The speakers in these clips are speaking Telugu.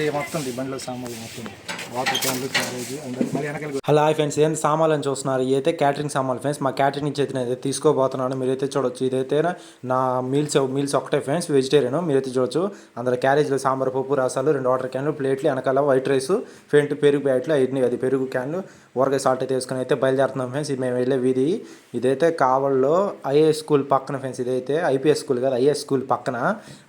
అది మొత్తం బండిలో సామాన్లు మొత్తం. వాటర్ క్యాన్లు క్యారేజ్ మళ్ళీ వెనకాల హలో ఫ్రెండ్స్. ఏం సామాన్లు అని చూస్తున్నారు? ఇదైతే క్యాటరింగ్ సామాన్లు ఫ్రెండ్స్. మా క్యాటరింగ్ నుంచి అయితే నేను తీసుకోబోతున్నాను. మీరైతే చూడొచ్చు. ఇదైతే నా మీల్స్ మీల్స్ ఒకటే ఫ్రెండ్స్. వెజిటేరియన్. మీరైతే చూడొచ్చు. అందులో క్యారేజ్లో సాంబార్ పప్పు రసాలు రెండు వాటర్ క్యాన్లు ప్లేట్లు వెనకాల వైట్ రైస్ ఫెంట్ పెరుగు ప్యాట్లు అన్ని అది పెరుగు క్యాన్లు ఊరగాయ సాల్ట్ అయితే వేసుకొని అయితే బయలుదేరుతున్నాం ఫ్రెండ్స్. ఇది మేము వెళ్ళే వీధి. ఇదైతే కావల్లో ఐఏఎస్ స్కూల్ పక్కన ఫ్రెండ్స్. ఇదైతే ఐపీఎస్ స్కూల్ కాదు ఐఏఎస్ స్కూల్ పక్కన.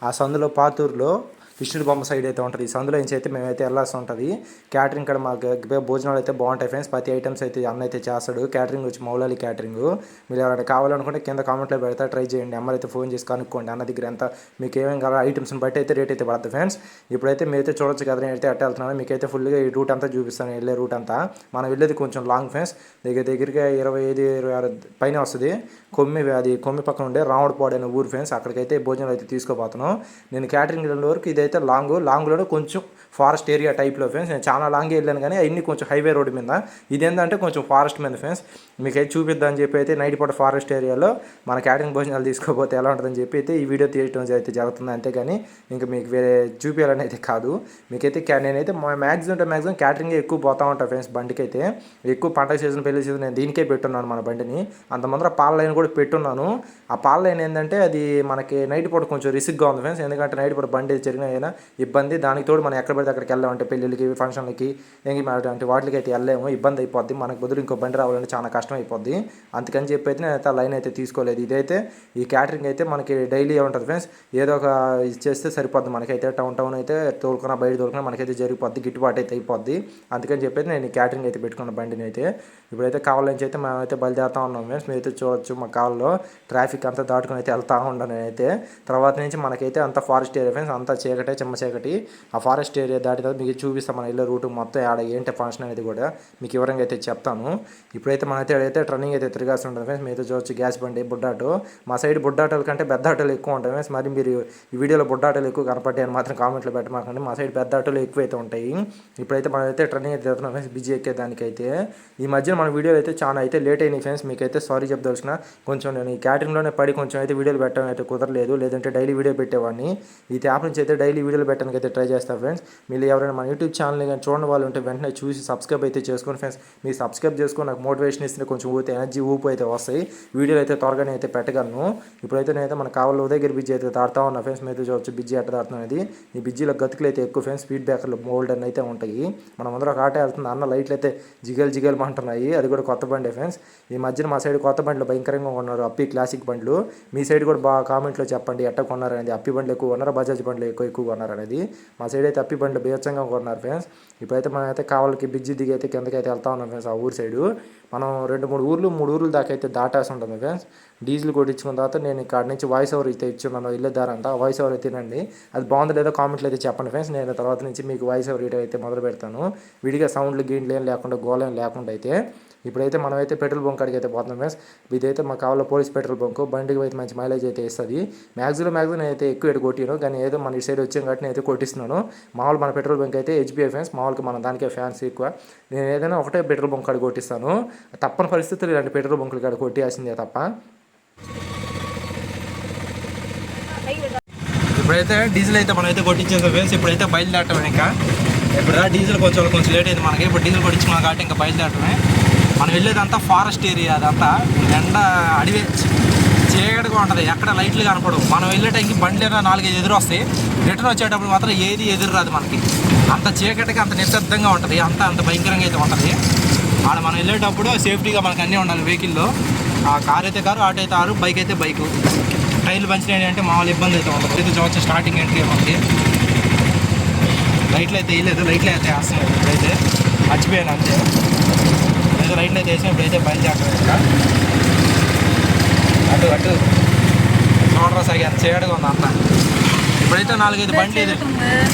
ఆ సందులో పాతూరులో విష్ణుడు బొమ్మ సైడ్ అయితే ఉంటుంది. సందులో నుంచి అయితే మేమైతే వెళ్ళాల్సి ఉంటుంది. క్యాటరింగ్ ఇక్కడ మాకు భోజనాలు అయితే బాగుంటాయి ఫ్రెండ్స్ ప్రతి ఐటమ్స్ అయితే అన్న అయితే చేస్తాడు. క్యాటరింగ్ వచ్చి మౌలాలి క్యాటరింగ్ మీరు ఎవరైనా కావాలనుకుంటే కింద కామెంట్లో పెడతా ట్రై చేయండి. అమ్మ అయితే ఫోన్ చేసి కనుక్కోండి. అన్న దగ్గర ఎంత మీకు ఏమేమి కావాలో ఐటమ్స్ని బట్టి అయితే రేట్ అయితే పడుతుంది ఫ్రెండ్స్ ఇప్పుడైతే మీరైతే చూడొచ్చు కదా నేనైతే అట్ట వెళ్తున్నాను. మీకైతే ఫుల్గా ఈ రూట్ అంతా చూపిస్తాను. వెళ్ళే రూట్ అంతా. మనం వెళ్ళేది కొంచెం లాంగ్ ఫ్రెండ్స్ దగ్గర దగ్గరగా ఇరవై ఐదు ఇరవై ఆరు పైన వస్తుంది. కొమ్మి అది కొమ్మి పక్కన ఉండే రావడపాడు అనే ఊరు ఫ్రెండ్స్ అక్కడికైతే భోజనాలు అయితే తీసుకోబోతున్నాం. నేను క్యాటరింగ్ వెళ్ళిన వరకు ఇదైతే లాంగ్ లాంగ్లో కొంచెం ఫారెస్ట్ ఏరియా టైప్లో ఫ్రెండ్స్. నేను చాలా లాంగ్ వెళ్ళాను కానీ అన్ని కొంచెం హైవే రోడ్ మీద. ఇదేంటంటే కొంచెం ఫారెస్ట్ మీద ఫ్రెండ్స్. మీకు అయితే చూపిద్దామని చెప్పి అయితే నైట్ పూట ఫారెస్ట్ ఏరియాలో మన క్యాటరింగ్ భోజనాలు తీసుకోకపోతే ఎలా ఉంటుందని చెప్పి అయితే ఈ వీడియో తీయడం అయితే జరుగుతుంది. అంతేగాని ఇంకా మీకు వేరే చూపించాలని అయితే కాదు. మీకైతే నేనైతే మ్యాక్సిమం అంటే మ్యాక్సిమం క్యాటరింగ్ ఎక్కువ పోతా ఉంటాను ఫ్రెండ్స్ బండికి అయితే ఎక్కువ పంట సీజన్ పెళ్ళి సీజన్ నేను దీనికే పెట్టున్నాను మన బండిని. అంత ముందర పాల లైన్ కూడా పెట్టున్నాను. ఆ పాల లైన్ ఏంటంటే అది మనకి నైట్ పూట కొంచెం రిస్క్గా ఉంది ఫ్రెండ్స్. ఎందుకంటే నైట్ పూట బండి జరిగిన ఏదైనా ఇబ్బంది దానికి తోడు మనం ఎక్కడ పడితే అక్కడికి వెళ్ళామంటే పెళ్ళిళ్ళకి ఫంక్షన్లకి ఎంగి వాటికి అయితే వెళ్ళలేము. ఇబ్బంది అయిపోద్ది. మనకు బదులు ఇంకో బండి రావాలంటే చాలా కష్టం అయిపోద్ది. అందుకని చెప్పి అయితే నేను అయితే లైన్ అయితే తీసుకోలేదు. ఇదైతే ఈ క్యాటరింగ్ అయితే మనకి డైలీ ఉంటుంది ఫ్రెండ్స్. ఏదో ఒక ఇది చేస్తే సరిపోద్ది మనకైతే. టౌన్ టౌన్ అయితే తోలుకున్న బయట తోలుకున్న మనకైతే జరిగిపోద్ది. గిట్టుబాటు అయితే అయిపోద్ది. అందుకని చెప్పి నేను ఈ క్యాటరింగ్ అయితే పెట్టుకున్న బండిని అయితే. ఇప్పుడైతే కావాల నుంచి అయితే మేమైతే బయలుదేరుతా ఉన్నాం ఫ్రెండ్స్. మీరైతే చూడొచ్చు మా కాల్లో ట్రాఫిక్ అంతా దాటుకుని అయితే వెళ్తా ఉన్నాను నేనైతే. తర్వాత నుంచి మనకైతే అంత ఫారెస్ట్ ఏరియా ఫ్రెండ్స్. అంతా చీకటే చిమ్మ చీకటి. ఆ ఫారెస్ట్ ఏరియా దాటి తర్వాత మీకు చూపిస్తాం మన ఇళ్ళ రూట్ మొత్తం ఆడ ఏంటి ఫంక్షన్ అనేది కూడా. మీకు వివరంగా అయితే చెప్తాను. ఇప్పుడైతే మనైతే అయితే ట్రన్నింగ్ అయితే తిరగాల్సి ఉంటుంది ఫ్రెండ్స్ మీతో చూడొచ్చు గ్యాస్ బండి బుడ్డాటో మా సైడ్ బుడ్డాటోల కంటే పెద్ద ఆటోలు ఎక్కువ ఉంటాయి ఫ్రెండ్స్ మరి మీరు ఈ వీడియోలో బుడ్డాటోలు ఎక్కువ కనపడ్డాయి అని మాత్రం కామెంట్లో పెట్టమాకండి. మా సైడ్ పెద్ద ఆటోలు ఎక్కువ అయితే ఉంటాయి. ఇప్పుడైతే మనమైతే ట్రన్నింగ్ అయితే తిరుగుతున్నాం ఫ్రెండ్స్ బిజీ ఎక్కే దానికైతే. ఈ మధ్య మన వీడియోలు అయితే చాలా అయితే లేట్ అయినాయి ఫ్రెండ్స్ మీకైతే సారీ చెప్దలసిన కొంచెం నేను ఈ క్యాటరింగ్లోనే పడి కొంచెం అయితే వీడియోలు పెట్టడం అయితే కుదరలేదు. లేదంటే డైలీ వీడియో పెట్టేవాడిని. ఈ యాప్ నుంచి అయితే డైలీ వీడియోలు పెట్టడానికి అయితే ట్రై చేస్తాను ఫ్రెండ్స్ మీరు ఎవరైనా మన యూట్యూబ్ ఛానల్ కానీ చూడని వాళ్ళు ఉంటే వెంటనే చూసి సబ్స్క్రైబ్ అయితే చేసుకోండి ఫ్రెండ్స్ మీరు సబ్స్క్రైబ్ చేసుకొని నాకు మోటివేషన్ ఇస్తే కొంచెం ఊతే ఎనర్జీ ఊపు అయితే వస్తాయి. వీడియోలు అయితే త్వరగానే అయితే పెట్టగలను. ఇప్పుడైతే నేనైతే మన కావాలి ఉదయగిరి బిజీ అయితే దాడుతూ ఉన్నా ఫ్రెండ్స్ మీరు చూడవచ్చు బిజీ ఎట్ట దాడుతున్నది ఈ బిజీలో గతుకులు అయితే ఎక్కువ ఫ్రెండ్స్ స్పీడ్ బ్రేకర్లు మోల్డ్ అని అయితే ఉంటాయి. మనం అందరూ ఒక ఆట వెళ్తుంది అన్న లైట్లు అయితే జిగల్ జిగల్ అంటున్నాయి. అది కూడా కొత్త బండి ఫ్రెండ్స్. ఈ మధ్యన మా సైడ్ కొత్త బండ్లు భయంకరంగా కొన్నారు అప్పి క్లాసిక్ బండ్లు. మీ సైడ్ కూడా బాగా కామెంట్లో చెప్పండి ఎట్ట కొన్నారు అనేది. అప్పి బండ్లు ఎక్కువ కొన్నారు? బజాజ్ బండ్లు ఎక్కువ ఎక్కువ కొన్నారనేది మా సైడ్ అయితే అప్పి బండ్లు బీచంగా కొన్నారు ఫ్రెండ్స్. ఇప్పుడైతే మనమైతే అయితే కావాలకి బిజ్జి దిగి అయితే కిందకి అయితే వెళ్తా ఉన్నాం ఫ్రెండ్స్ ఆ ఊరు సైడు మనం రెండు మూడు ఊర్లు మూడు ఊర్లు దాకా అయితే దాటాల్సి ఉంటుంది ఫ్రెండ్స్. డీజిల్ కొట్టించుకున్న తర్వాత నేను ఇక్కడ నుంచి వాయిస్ ఓవర్ అయితే ఇచ్చున్నాను వెళ్ళేదారంతా వాయిస్ ఓవర్ అయితే తినండి. అది బాగుంది లేదో కామెంట్లు అయితే చెప్పండి ఫ్రెండ్స్. నేను తర్వాత నుంచి మీకు వాయిస్ ఓవర్ ఇటు అయితే మొదలు పెడతాను. విడిగా సౌండ్లు గీండ్లు ఏం లేకుండా గోళం లేకుండా అయితే ఇప్పుడైతే మనమైతే పెట్రోల్ బంక్ కాడికి అయితే పోతున్నాం ఫ్రెండ్స్ ఇదైతే మాకు కావాలో పోలీస్ పెట్రోల్ బంక్. బండికి అయితే మంచి మైలేజ్ అయితే ఇస్తుంది. మ్యాక్సిమం మ్యాక్సిమం నేనైతే ఎక్కువ ఎటు కొట్టాను. కానీ ఏదో మన ఈ సైడ్ వచ్చాం కాబట్టి నేనైతే కొట్టిస్తున్నాను. మామూలు మన పెట్రోల్ బంక్ అయితే హెచ్బిఐ ఫ్యాన్స్ మామూలుగా మన దానికే ఫ్యాన్స్ ఎక్కువ. నేను ఏదైనా ఒకటే పెట్రోల్ బంక్ కాడ కొట్టిస్తాను. తప్పని పరిస్థితులు ఇలాంటి పెట్రోల్ బంకులు కాడ కొట్టేయాల్సిందే తప్ప. ఇప్పుడైతే డీజిల్ అయితే మనం అయితే కొట్టించేసాం ఫ్రెండ్స్ ఇప్పుడైతే బయలుదేరటం ఇంకా. ఇప్పుడు డీజిల్ కొంచెం కొంచెం లేట్ అయింది మనకి. ఇప్పుడు డీజిల్ కొట్టించుకున్నాం కాబట్టి ఇంకా బయలుదేరటమే. మనం వెళ్ళేదంతా ఫారెస్ట్ ఏరియా అదంతా. ఎండ అడివే చీకటిగా ఉంటుంది. ఎక్కడ లైట్లు కనపడవు. మనం వెళ్ళే టైంకి బండ్లు ఏమైనా నాలుగైదు ఎదురు వస్తాయి. రిటర్న్ వచ్చేటప్పుడు మాత్రం ఏది ఎదురు రాదు మనకి. అంత చీకటిగా అంత నిశ్శబ్దంగా ఉంటుంది. అంత అంత భయంకరంగా అయితే ఉంటుంది. ఆడ మనం వెళ్ళేటప్పుడు సేఫ్టీగా మనకు అన్నీ ఉండాలి వెహికల్లో. ఆ కార్ అయితే కారు ఆటో అయితే ఆరు బైక్ అయితే బైకు. టైర్లు పంచినాయి అంటే మామూలు ఇబ్బంది అయితే ఉంటుంది అయితే చూడవచ్చు స్టార్టింగ్ ఏంటి మనకి లైట్లు అయితే వేయలేదు. లైట్లు అయితే వేస్తున్నాయి. అయితే మర్చిపోయాను అంతే. అయితే లైట్లు అయితే వేసాం ఇప్పుడైతే బయలుదేరుతాం ఇంకా. అటు అటు. చూడరా సరిగా చేయడగా ఉంది అంతా. ఇప్పుడైతే నాలుగైదు బండ్లు ఎదురు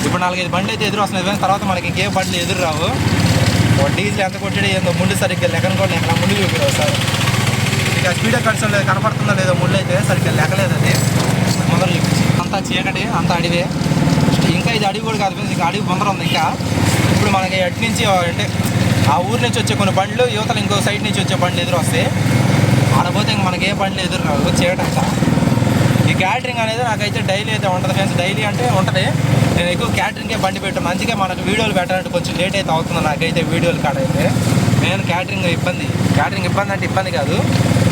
ఇప్పుడు నాలుగైదు బండ్లు అయితే ఎదురు వస్తున్నాయి. తర్వాత మనకి ఇంకేం బండ్లు ఎదురు రావు. డీజిల్ ఎంత కొట్టాడు ఏందో ముందు సరిగ్గా లెక్కన కూడా లెక్కన ముందు చూపిరావు సార్ ఇక స్పీడ్ కట్సం లేదు కనపడుతుందో లేదో ముళ్ళు అయితే సరిగ్గా లెక్కలేదు అది. ముందర చూపించి. అంతా చీకటి అంతా అడివే. ఇంకా ఇది అడవి కూడా కాదు ఇంకా అడవి ముందర ఉంది. ఇంకా ఇప్పుడు మనకి అటు నుంచి అంటే ఆ ఊరి నుంచి వచ్చే కొన్ని బండ్లు యువతలు ఇంకో సైడ్ నుంచి వచ్చే బండ్లు ఎదురు వస్తాయి ఆడపోతే ఇంక మనకి ఏ బండ్లు ఎదురు రావు చేయడం ఈ క్యాటరింగ్ అనేది నాకైతే డైలీ అయితే ఉంటుంది ఫ్రెండ్స్ డైలీ అంటే ఉంటుంది. నేను ఎక్కువ క్యాటరింగే బండి పెట్టాను. అందుకే మనకు వీడియోలు పెట్టాలంటే కొంచెం లేట్ అయితే అవుతుంది నాకైతే వీడియోలు కాడ అయితే మెయిన్ క్యాటరింగ్ ఇబ్బంది. క్యాటరింగ్ ఇబ్బంది అంటే ఇబ్బంది కాదు.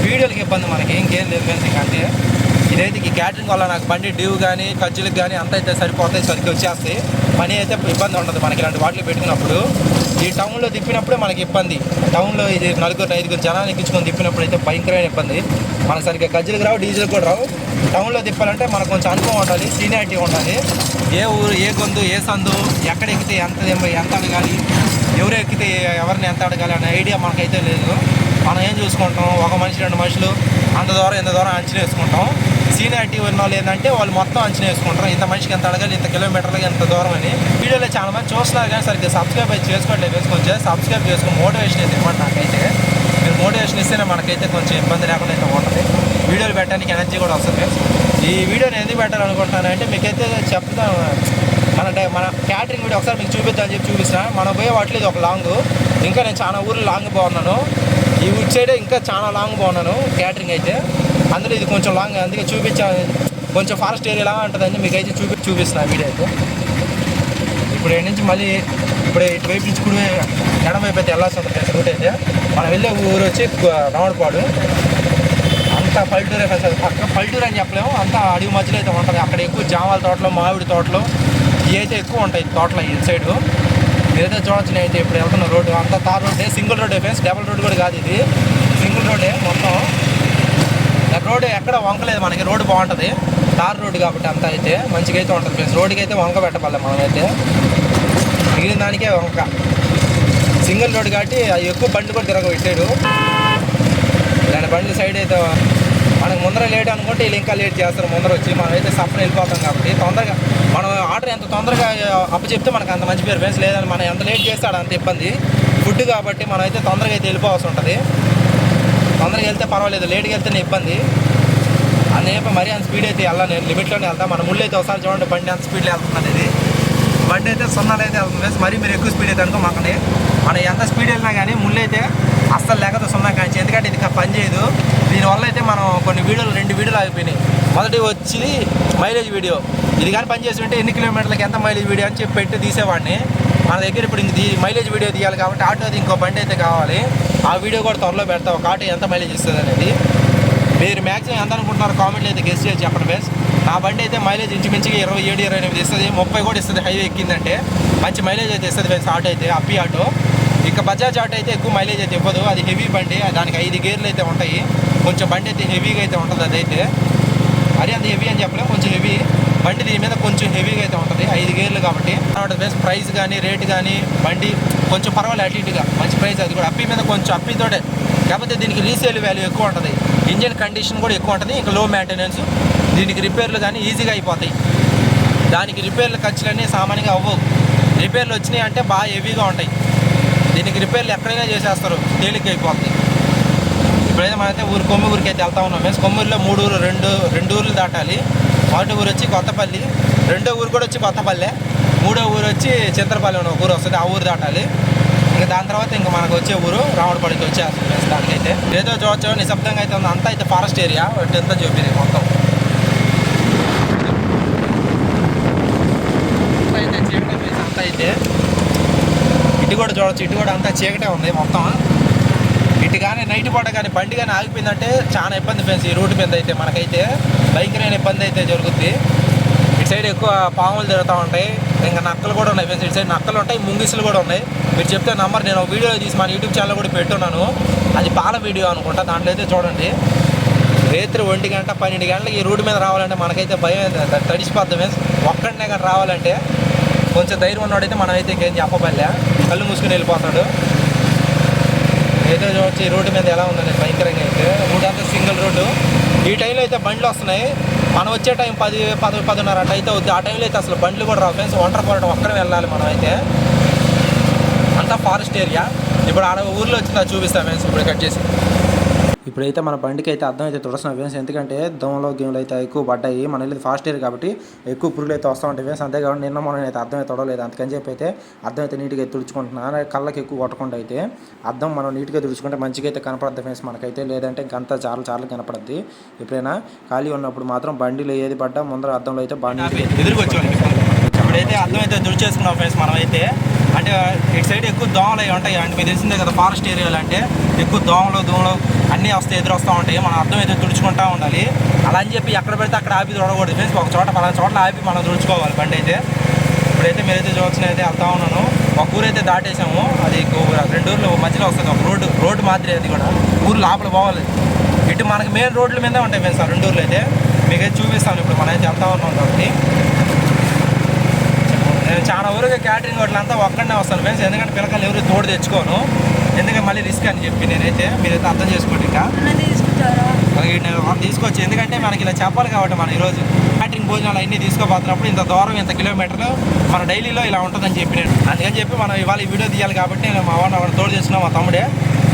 వీడియోలకి ఇబ్బంది మనకి. ఇంకేం లేదు ఫ్రెండ్స్ అంటే ఇదైతే ఈ క్యాటరింగ్ వల్ల నాకు బండి డ్యూ కానీ ఖర్చులకు కానీ అంత అయితే సరిపోతాయి సరికి వచ్చేస్తాయి. పని అయితే ఇబ్బంది ఉండదు మనకి ఇలాంటి వాటిలో పెట్టుకున్నప్పుడు. ఈ టౌన్లో తిప్పినప్పుడే మనకి ఇబ్బంది. టౌన్లో ఇది నలుగురు ఐదుగురు జనాలు ఎక్కించుకొని తిప్పినప్పుడు అయితే భయంకరమైన ఇబ్బంది. మనకు సరిగ్గా ఖర్చులకు రావు డీజిల్ కూడా రావు. టౌన్లో తిప్పాలంటే మనకు కొంచెం అనుభవం ఉండాలి సీనియారిటీ ఉండాలి. ఏ ఊరు ఏ గొంతు ఏ సందు ఎక్కడ ఎక్కితే ఎంత ఎంత అడగాలి ఎవరు ఎక్కితే ఎవరిని ఎంత అడగాలి అనే ఐడియా మనకైతే లేదు. మనం ఏం చూసుకుంటాం ఒక మనిషి రెండు మనుషులు అంత దూరం ఇంత దూరం అంచనా వేసుకుంటాం. సీనియారిటీ ఉన్న వాళ్ళు ఏంటంటే వాళ్ళు మొత్తం అంచనా వేసుకుంటారు. ఇంత మనిషికి ఎంత అడగాలి ఇంత కిలోమీటర్లకి ఎంత దూరం అని. వీడియోలో చాలా మంది చూస్తున్నారు కానీ సరిగ్గా సబ్స్క్రైబ్ అయితే చేసుకోవట్లేదు. వేసుకొచ్చి సబ్స్క్రైబ్ చేసుకుని మోటివేషన్ అయితే ఇవ్వండి నాకైతే. మీరు మోటివేషన్ ఇస్తేనే మనకైతే కొంచెం ఇబ్బంది లేకుండా అయితే ఉంటుంది. వీడియోలు పెట్టడానికి ఎనర్జీ కూడా వస్తుంది ఈ వీడియోని ఎందుకు పెట్టాలనుకుంటున్నానంటే మీకైతే చెప్తాను. మన మన క్యాటరింగ్ వీడియో ఒకసారి మీకు చూపిద్దామని చెప్పి చూపిస్తాను మనం పోయే వాటిలో ఇది ఒక లాంగ్. ఇంకా నేను చాలా ఊర్లు లాంగ్ బాగున్నాను ఈ వుడ్ సైడే ఇంకా చాలా లాంగ్ బాగున్నాను క్యాటరింగ్ అయితే. అందులో ఇది కొంచెం లాంగ్ అందుకే చూపించా కొంచెం ఫారెస్ట్ ఏరియా లాగా ఉంటుందని మీకు అయితే చూపి చూపిస్తున్నాను వీడియో అయితే. ఇప్పుడు ఇక్కడ నుంచి మళ్ళీ ఇప్పుడు ఇటువైపు నుంచి కుడి ఎడం వైపు అయితే వెళ్ళాల్సి ఉంటుంది రూట్ అయితే. మనం వెళ్ళే ఊరు వచ్చి గు- రావణపాడు అంత పల్లెటూరే అసలు పక్క పల్లెటూరు అని చెప్పలేము అంతా అడవి మధ్యలో అయితే ఉంటుంది. అక్కడ ఎక్కువ జామాల తోటలు మామిడి తోటలు ఇవి అయితే ఎక్కువ ఉంటాయి తోటలు ఈ సైడు మీరైతే చూడొచ్చు నేనైతే ఇప్పుడు వెళ్తున్న రోడ్డు అంతా tar రోడ్డే single road friends double road కూడా కాదు ఇది. సింగిల్ రోడ్డే మొత్తం. రోడ్డు ఎక్కడ వంకలేదు మనకి. రోడ్డు బాగుంటుంది. తార్ రోడ్డు కాబట్టి అంతా అయితే మంచిగా అయితే ఉంటుంది ఫ్రెండ్స్. రోడ్డుకి అయితే వంక పెట్టబల్లే మనమైతే మిగిలిన దానికే వంక. సింగిల్ రోడ్ కాబట్టి అది ఎక్కువ బండ్లు కూడా తిరగవు ఇటు దాని బండ్ల సైడ్ అయితే మనకు ముందర లేట్ అనుకుంటే వీళ్ళు ఇంకా లేట్ చేస్తారు. ముందర వచ్చి మనం అయితే సఫర్ వెళ్ళిపోతాం కాబట్టి తొందరగా మనం ఆర్డర్ ఎంత తొందరగా అప్పు చెప్తే మనకు అంత మంచి పేరు ఫ్రెండ్స్. లేదని మనం ఎంత లేట్ చేస్తాడు అంత ఇబ్బంది. ఫుడ్ కాబట్టి మనం అయితే తొందరగా అయితే వెళ్ళిపోవాల్సి ఉంటుంది. తొందరగా వెళ్తే పర్వాలేదు లేట్గా వెళ్తేనే ఇబ్బంది. అని చెప్పి మరీ అంత స్పీడ్ అయితే వెళ్ళాను నేను లిమిట్లోనే వెళ్తాను మన ముళ్ళు అయితే ఒకసారి చూడండి బండి అంత స్పీడ్లో వెళ్తున్నది ఇది బండి అయితే సున్నాలు అయితే వెళ్తుంది మరీ మీరు ఎక్కువ స్పీడ్ అయితే అనుకో మాకండి మనం ఎంత స్పీడ్ వెళ్ళినా కానీ ముళ్ళు అయితే అస్సలు లేకపోతే సున్నా కానీ ఎందుకంటే ఇది పని చేయదు. దీనివల్ల అయితే మనం కొన్ని వీడియోలు రెండు వీడియోలు ఆగిపోయినాయి. మొదటి వచ్చి మైలేజ్ వీడియో ఇది కానీ పని చేస్తుంటే ఎన్ని కిలోమీటర్లకి ఎంత మైలేజ్ వీడియో అని చెప్పి పెట్టి తీసేవాడిని. మన దగ్గర ఇప్పుడు ఇంక మైలేజ్ వీడియో తీయాలి కాబట్టి ఆటోది ఇంకో బండి అయితే కావాలి. ఆ వీడియో కూడా త్వరలో పెడతా. ఒక ఆటో ఎంత మైలేజ్ ఇస్తుంది అనేది. మీరు మ్యాక్సిమం ఎంత అనుకుంటున్నారు కామెంట్లు అయితే గెస్ట్ చేసి చెప్పండి బేస్ నా బండి అయితే మైలేజ్ ఇంచుమించుగా ఇరవై ఏడు ఇరవై ఎనిమిది ఇస్తుంది. ముప్పై కూడా ఇస్తుంది. హైవే ఎక్కిందంటే మంచి మైలేజ్ అయితే ఇస్తుంది బేస్ ఆటో అయితే అప్పి ఆటో. ఇక బజాజ్ ఆటో అయితే ఎక్కువ మైలేజ్ అయితే ఇవ్వదు. అది హెవీ బండి. దానికి ఐదు గేర్లు అయితే ఉంటాయి. కొంచెం బండి అయితే హెవీగా అయితే ఉంటుంది అదైతే. మరి అంత హెవీ అని చెప్పలేము కొంచెం హెవీ బండి దీని మీద కొంచెం హెవీగా అయితే ఉంటుంది. ఐదు గేర్లు కాబట్టి తర్వాత బేస్ ప్రైస్ కానీ రేట్ కానీ బండి కొంచెం పర్వాలేదు అటు ఇటుగా. మంచి ప్రైస్ అది కూడా. అప్పి మీద కొంచెం అప్పితోటే. కాకపోతే దీనికి రీసేల్ వాల్యూ ఎక్కువ ఉంటుంది. ఇంజిన్ కండిషన్ కూడా ఎక్కువ ఉంటుంది. ఇంకా లో మెయింటెనెన్స్ దీనికి రిపేర్లు కానీ ఈజీగా అయిపోతాయి. దానికి రిపేర్లు ఖర్చులన్నీ సామాన్యంగా అవ్వవు. రిపేర్లు వచ్చినాయి అంటే బాగా హెవీగా ఉంటాయి. దీనికి రిపేర్లు ఎక్కడైనా చేసేస్తారు. తేలిక అయిపోతుంది ఇప్పుడైతే మనమైతే ఊరు కొమ్మి ఊరికి అయితే వెళ్తా ఉన్నాం. మేము కొమ్మూరులో మూడు ఊరు రెండు రెండు ఊర్లు దాటాలి. మొదటి ఊరు వచ్చి కొత్తపల్లి రెండో ఊరు కూడా వచ్చి కొత్తపల్లె మూడో ఊరు వచ్చి చింతలపల్లి అని ఒక ఊరు వస్తుంది. ఆ ఊరు దాటాలి. ఇంకా దాని తర్వాత ఇంకా మనకు వచ్చే ఊరు రావణపడికి వచ్చేస్తుంది ఫ్రెండ్స్ దానికైతే. ఏదో చూడొచ్చు నిశ్శబ్దంగా అయితే ఉంది. అంతా అయితే ఫారెస్ట్ ఏరియా అంతా చూపింది మొత్తం. అయితే చీకటే అంతా అయితే. ఇటు కూడా చూడొచ్చు ఇటు కూడా అంతా చీకటే ఉంది మొత్తం. ఇటు కానీ నైట్ పూట కానీ బండి కానీ ఆగిపోయిందంటే చాలా ఇబ్బంది ఫ్రెండ్స్ ఈ రూట్ మీద అయితే మనకైతే. భయంకరమైన ఇబ్బంది అయితే జరుగుద్ది. ఇటు సైడ్ ఎక్కువ పాములు తిరుగుతూ ఉంటాయి. ఇంకా నక్కలు కూడా ఉన్నాయి ఫ్రెండ్స్. ఇటు సైడ్ నక్కలు ఉంటాయి ముంగిసులు కూడా ఉన్నాయి. మీరు చెప్తే నంబర్ నేను వీడియో తీసి మన యూట్యూబ్ ఛానల్ కూడా పెట్టున్నాను. అది పాల వీడియో అనుకుంటా. దాంట్లో అయితే చూడండి. రేత్రి ఒంటి గంట పన్నెండు గంటలకు ఈ రోడ్డు మీద రావాలంటే మనకైతే భయం అయితే తడిసిపోద్ది మీన్స్ ఒక్కడనే కానీ రావాలంటే కొంచెం ధైర్యం ఉన్నవాడైతే మనమైతే ఇంకేం చెప్పబల్లే కళ్ళు మూసుకుని వెళ్ళిపోతాడు. ఏదో చూడొచ్చు ఈ రోడ్డు మీద ఎలా ఉందండి భయంకరంగా అయితే. రోడ్డు అంతా సింగిల్ రోడ్డు. ఈ టైంలో అయితే బండ్లు వస్తున్నాయి. మనం వచ్చే టైం పది పది పదిన్నర అట్లా అయితే అవుద్ది. ఆ టైంలో అయితే అసలు బండ్లు కూడా రావు ఫ్రెండ్స్. ఒంటరి పోవడం ఒక్కడే వెళ్ళాలి మనం అయితే. అంతా ఫారెస్ట్ ఏరియా. ఇప్పుడు ఆడ ఊర్లో వచ్చిందా చూపిస్తాం ఫ్రెండ్స్. ఇప్పుడు కట్ చేసి. ఇప్పుడైతే మన బండికి అయితే అర్థం అయితే తుడుస్తున్నాం ఫ్రెండ్స్ ఎందుకంటే దోమలో గేమ్లు అయితే ఎక్కువ పడ్డాయి మన వెళ్ళేది ఫాస్ట్ ఇయర్ కాబట్టి ఎక్కువ పురుగులు అయితే వస్తూ ఉంటాయి ఫ్రెండ్స్ అంతేకాకుండా నిన్న మనం అయితే అర్థం అయితే తొడలేదు అందుకని చెప్పి అయితే అర్థం అయితే నీట్గా అయితే తుడుచుకుంటున్నాను కళ్ళకి ఎక్కువ కొట్టకుండా అయితే అర్థం మనం నీట్గా తుడుచుకుంటే మంచిగా అయితే కనపడద్ది ఫ్రెండ్స్ మనకైతే. లేదంటే ఇంకంతా చాలా చాలా కనపడద్ది. ఎప్పుడైనా ఖాళీ ఉన్నప్పుడు మాత్రం బండిలో ఏది పడ్డా ముందర అద్దంలో అయితే నీట్గా వచ్చేవాళ్ళు ఇప్పుడైతే అర్థం అయితే దుడిచేసుకున్నాం ఫ్రెండ్స్ మనం అయితే అంటే ఇటు సైడ్ ఎక్కువ దోమలు అవి ఉంటాయి. అంటే మీకు తెలిసిందే కదా ఫారెస్ట్ ఏరియాలు అంటే ఎక్కువ దోమలు దోమలు అన్నీ వస్తాయి ఎదురు వస్తూ ఉంటాయి. మనం అర్థం అయితే తుడుచుకుంటూ ఉండాలి. అలా అని చెప్పి ఎక్కడ పెడితే అక్కడ ఆపి చూడకూడదు ఫ్రెండ్స్ ఒక చోట పలానా చోట్ల ఆపి మనం తుడుచుకోవాలి బండి అయితే ఇప్పుడైతే మీరైతే చూసిన అయితే వెళ్తా ఉన్నాను. ఒక ఊరైతే దాటేసాము. అది రెండు ఊర్లు మధ్యలో వస్తుంది. ఒక రోడ్డు రోడ్డు మాదిరి అది కూడా. ఊరు లోపల పోవాలి. ఇటు మనకి మెయిన్ రోడ్ల మీదే ఉంటాయి ఫ్రెండ్స్ ఆ రెండు ఊర్లు అయితే. మీకైతే చూపిస్తాను ఇప్పుడు. మనమైతే వెళ్తా ఉన్నాం కాబట్టి. చాలా ఊరుగా క్యాటరింగ్ వాటిలంతా ఒక్కడనే వస్తాను ఫ్రెండ్స్. ఎందుకంటే పిల్లకాయలు ఎవరు తోడు తెచ్చుకోను. ఎందుకంటే మళ్ళీ రిస్క్ అని చెప్పి నేనైతే మీరైతే అర్థం చేసుకోండి ఇంకా. తీసుకొచ్చి ఎందుకంటే మనకి ఇలా చెప్పాలి కాబట్టి మనం ఈరోజు క్యాటరింగ్ భోజనాలు అన్నీ తీసుకోబోతున్నప్పుడు ఇంత దూరం ఇంత కిలోమీటర్లు మన డైలీలో ఇలా ఉంటుందని చెప్పి నేను అందుకని చెప్పి మనం ఇవాళ ఈ వీడియో తీయాలి కాబట్టి నేను మా వాడిని తోడు చేసిన మా తమ్ముడే.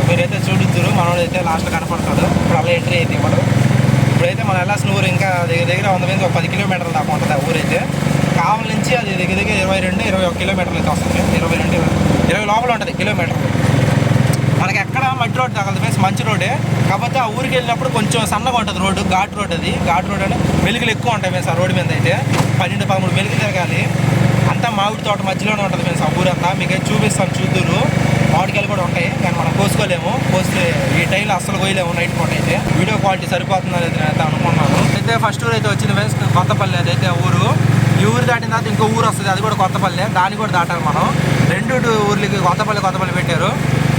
మీరైతే చూడుతురు మనోడైతే లాస్ట్లో కనపడతాడు. ఇప్పుడు అలా ఎంట్రీ అయితే ఇవ్వడు ఇప్పుడైతే మన వెళ్ళాల్సిన ఊరు ఇంకా దగ్గర దగ్గర వంద మీద ఒక పది కిలోమీటర్ల దాకా ఉంటుంది ఆ ఊరైతే. కావల నుంచి అది దగ్గర దగ్గర ఇరవై రెండు ఇరవై ఒక కిలోమీటర్లు అయితే వస్తుంది ఇరవై రెండు ఇరవై లోపల ఉంటుంది కిలోమీటర్లు. మనకి ఎక్కడ మట్టి రోడ్ తగలదు ఫ్రెండ్స్ మంచి రోడ్డే. కాకపోతే ఆ ఊరికి వెళ్ళినప్పుడు కొంచెం సన్నగా ఉంటుంది రోడ్డు ఘాట్ రోడ్ అది. ఘాట్ రోడ్ అంటే మెలుగులు ఎక్కువ ఉంటాయి ఫ్రెండ్స్ ఆ రోడ్డు మీద అయితే. పన్నెండు పదమూడు వెలుగు తిరగాలి. అంతా మామిడి తోట మధ్యలోనే ఉంటుంది ఫ్రెండ్స్ ఆ ఊరంతా. మీకు చూపిస్తాం చూద్దూరు. మామిడికాయలు కూడా ఉంటాయి కానీ మనం కోసుకోలేము కోస్తే ట్రైన్లు టైంలో అస్సలు కోయలేము నైట్ పూట అయితే. వీడియో క్వాలిటీ సరిపోతుందా లేదా అయితే అనుకున్నాను. అయితే ఫస్ట్ ఊరు అయితే వచ్చింది ఫ్రెండ్స్ కొత్తపల్లి అదైతే ఆ ఊరు. ఈ ఊరు దాటిన తర్వాత ఇంకో ఊరు వస్తుంది అది కూడా కొత్తపల్లి. దాన్ని కూడా దాటాలి మనం. రెండు ఊర్లకి కొత్తపల్లి కొత్తపల్లి పెట్టారు.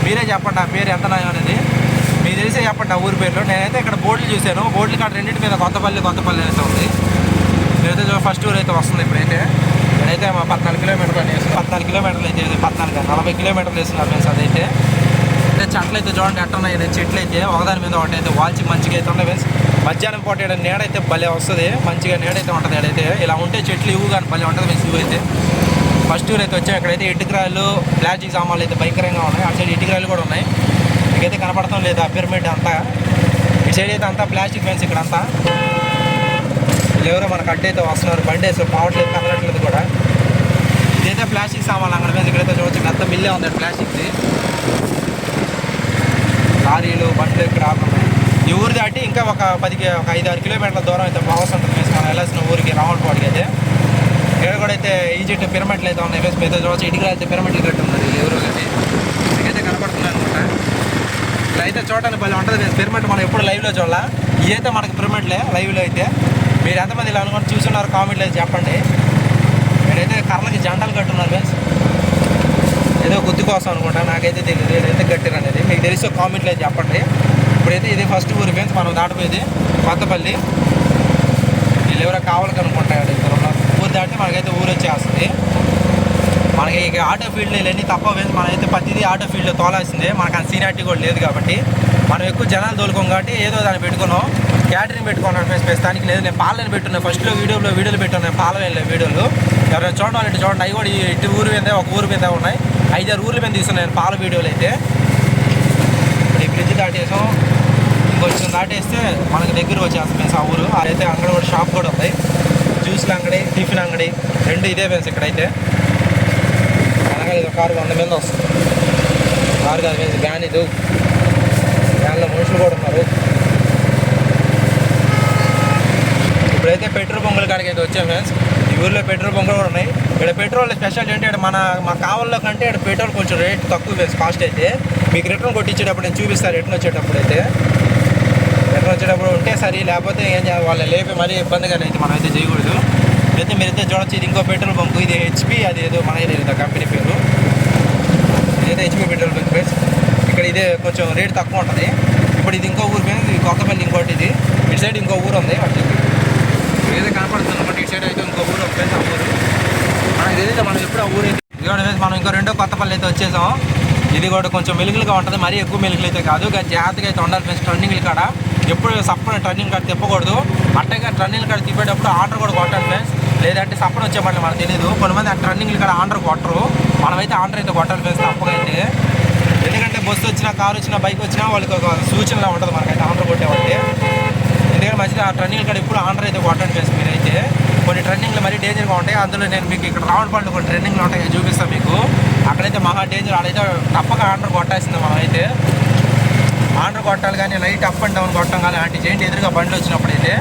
మీరే చెప్పండి ఆ పేరు ఎంత నయం అనేది. మీకు తెలిసే చెప్పండి ఆ ఊరి పేర్లు. నేనైతే ఇక్కడ బోర్డులు చూశాను. బోర్డులు కాడ రెండింటి మీద కొత్తపల్లి కొత్తపల్లి అయితే ఉంది. నేనైతే ఫస్ట్ ఊరు అయితే వస్తుంది ఇప్పుడైతే. నేనైతే మా పద్నాలుగు కిలోమీటర్లు అనేసి పద్నాలుగు కిలోమీటర్లు అయితే పద్నాలుగు నలభై కిలోమీటర్లు వేస్తున్నారు ఫ్రెండ్స్ అదైతే. అంటే చెట్లు అయితే చూడండి ఎట్ట ఉన్నాయి చెట్లు అయితే ఒకదాని మీద ఒకటి అయితే వాల్చి మంచిగా అయితే ఉన్నాయి మధ్యాహ్నం పూట ఈడ నీడ అయితే భలే వస్తుంది మంచిగా నీడ అయితే ఉంటుంది ఈడైతే ఇలా ఉంటే చెట్లు ఇవ్వు కానీ భలే ఉంటుంది ఫ్రెండ్స్ ఇవి అయితే. ఫస్ట్ ఊరు అయితే వచ్చాం ఇక్కడైతే ఇటుకరాళ్ళు ప్లాస్టిక్ సామాన్లు అయితే భయంకరంగా ఉన్నాయి. అటు సైడ్ ఇటుకరాళ్ళు కూడా ఉన్నాయి. ఇకైతే కనపడతాం లేదు ఆ పిరమిడ్ అంతా. ఈ సైడ్ అయితే అంతా ప్లాస్టిక్ ఫెన్స్ ఇక్కడ అంతా. ఎవరో మనకు అడ్డు అయితే వస్తున్నారు బండి వేసి పావట్లేదు కదలట్లేదు కూడా. ఇదైతే ప్లాస్టిక్ సామాన్లు అక్కడ మీద ఇక్కడైతే చూడొచ్చు అంత మిల్లే ఉంది ప్లాస్టిక్ది. లారీలు బండ్లు ఇక్కడ ఆపున్నాయి ఈ ఊరు దాటి ఇంకా ఒక పదికి ఒక ఐదు ఆరు కిలోమీటర్ల దూరం అయితే పోవాల్సి ఉంటుంది ఫ్రెండ్స్ మనం వెళ్ళాల్సిన ఊరికి రావణపాడికి అయితే. ఇక్కడ కూడా అయితే ఈజిప్ట్ పిరమిడ్లు అయితే ఉన్నాయి. ఫ్రెండ్స్ పెద్ద చూడవచ్చు ఇటుకలు అయితే పిరమిడ్లు కట్టి ఉన్నది ఈ ఎవరు కానీ ఇదైతే కనపడుతుంది అనమాట ఇలా అయితే చూడడానికి భలే ఉంటుంది ఫ్రెండ్స్. పిరమిడ్ మనం ఎప్పుడు లైవ్లో చూడాలా? ఇదైతే మనకి పిరమిడ్లే లైవ్లో అయితే. మీరు ఎంతమంది ఇలా అనుకుని చూస్తున్నారు కామెంట్లో అయితే చెప్పండి. ఇక్కడైతే కర్రలకి జెండాలు కట్టున్నారు ఫ్రెండ్స్. ఏదో గుర్తు కోసం అనుకుంటా నాకైతే తెలియదు ఏదైతే కట్టారు అనేది. మీకు తెలిసి ఒక కామెంట్లో అయితే చెప్పండి. ఇప్పుడైతే ఇదే ఫస్ట్ ఊరి ఫ్రెండ్స్ మనం దాటిపోయేది కొత్తపల్లి. వీళ్ళు ఎవరో కావాలి కనుక్కుంటాడు ఇక్కడ ఊరు దాటి మనకైతే ఊరు వచ్చేస్తుంది. మనకి ఇక ఆటో ఫీల్డ్ ఇవన్నీ తప్ప ఫ్రెండ్స్ మనమైతే ప్రతిదీ ఆటో ఫీల్డ్లో తోలాల్సిందే. మనకు అంత సీనియారిటీ కూడా లేదు కాబట్టి. మనం ఎక్కువ జనాలు తోలుకోం కాబట్టి ఏదో దాన్ని పెట్టుకున్నాం. క్యాటరింగ్ పెట్టుకున్నాను ఫ్రెండ్స్ ప్రస్తుతానికి లేదు. నేను పాలని పెట్టున్నాను ఫస్ట్లో వీడియోలో వీడియోలు పెట్టున్నాను పాల వెళ్ళే వీడియోలు ఎవరైనా చూడాలంటే చూడండి అవి కూడా ఇటు ఊరు మీద ఒక ఊరు మీద ఉన్నాయి. ఐదారు ఊర్ల మేము తీసుకున్నాను నేను పాల వీడియోలు అయితే. ఇప్పుడు ఈ బ్రిడ్జ్ దాటేసాం. ఇంకొంచెం దాటేస్తే మనకు దగ్గర వచ్చేస్తాం మేము ఆ ఊరు. అదైతే అంగడి కూడా షాప్ కూడా ఉంది. జ్యూస్ల అంగడి టిఫిన్ అంగడి రెండు ఇదే ఫ్రెండ్స్ ఇక్కడైతే. అనగా ఇది ఒక కారు వంద మంది వస్తుంది. కారు కాదు ఫ్రెండ్స్ వ్యాన్ ఇది. వ్యాన్లో మనుషులు కూడా ఉన్నారు. ఇప్పుడైతే పెట్రోల్ బొంగుల కాడికి అయితే వచ్చాం ఫ్రెండ్స్. ఈ ఊర్లో పెట్రోల్ బొంగులు కూడా ఉన్నాయి. ఇక్కడ పెట్రోల్ స్పెషల్ ఏంటి మన మా కావాల్లో కంటే ఇక్కడ పెట్రోల్ కొంచెం రేట్ తక్కువ కాస్ట్ అయితే. మీకు రిటర్న్ కొట్టించేటప్పుడు నేను చూపిస్తాను రిటర్న్ వచ్చేటప్పుడు అయితే. రిటర్న్ వచ్చేటప్పుడు ఉంటే సరే లేకపోతే ఏం చేయాలి వాళ్ళని లేపి మరీ ఇబ్బందిగా అయితే మనం అయితే చేయకూడదు. అయితే మీరైతే చూడొచ్చు ఇది ఇంకో పెట్రోల్ బంక్ ఇది హెచ్పి అది ఏదో మన తెలియదు కంపెనీ పేరు. ఇదైతే హెచ్పి పెట్రోల్ బంక్ ఫ్రెండ్స్ ఇక్కడ ఇదే కొంచెం రేట్ తక్కువ ఉంటుంది. ఇప్పుడు ఇది ఇంకో ఊరు పోయింది ఇది కొత్తపల్లి ఇంకోటి ఇది ఇటు సైడ్ ఇంకో ఊరు ఉంది అటు ఏదో కనపడుతుంది అనమాట ఇటు సైడ్ అయితే ఇంకో ఊరు ఫ్రెండ్స్ ఊరు. మనకి తెలియదు మనం ఎప్పుడు ఆ ఊరు అయితే ఇదిగోండి మనం ఇంకో రెండో కొత్తపల్లి అయితే వచ్చేసాం. ఇది కూడా కొంచెం మెలుగులుగా ఉంటుంది మరీ ఎక్కువ మెలుగులు అయితే కాదు. జాగ్రత్తగా అయితే ఉండాలి ఫ్రెండ్స్ టర్నింగ్లు కాడ. ఎప్పుడు సప్పన టర్నింగ్ కాడ తిప్పకూడదు. అట్టగా టర్నింగ్ కాడ తిప్పేటప్పుడు ఆర్డర్ కూడా కొట్టాలి ఫ్రెండ్స్ లేదంటే సప్పన వచ్చేమంటే మనకు తెలియదు కొంతమంది ఆ టర్నింగ్లు కాడ ఆర్డర్ కొట్టరు. మనమైతే ఆర్డర్ అయితే కొట్టాలి ఫ్రెండ్స్ తప్పగా ఎందుకంటే బస్సు వచ్చినా కారు వచ్చినా బైక్ వచ్చినా వాళ్ళకి ఒక సూచనలా ఉంటుంది మనకైతే ఆర్డర్ కొట్టేవాళ్ళకి. మంచిగా మధ్యలో ఆ ట్రన్నింగ్ కాడ ఇప్పుడు ఆర్డర్ అయితే కొట్టండి ఫేస్ మీరైతే. కొన్ని ట్రన్నింగ్లు మరీ డేంజర్గా ఉంటాయి. అందులో నేను మీకు ఇక్కడ రావణ పళ్ళు కొన్ని ట్రెండింగ్లు ఉంటాయి చూపిస్తాను మీకు. అక్కడైతే మహా డేంజర్ ఆడైతే తప్పక ఆర్డర్ కొట్టాల్సింది మనం అయితే ఆర్డర్ కొట్టాలి కానీ లైట్ అప్ అండ్ డౌన్ కొట్టడం కానీ అంటే చేయండి ఎదురుగా బండ్లు వచ్చినప్పుడు అయితే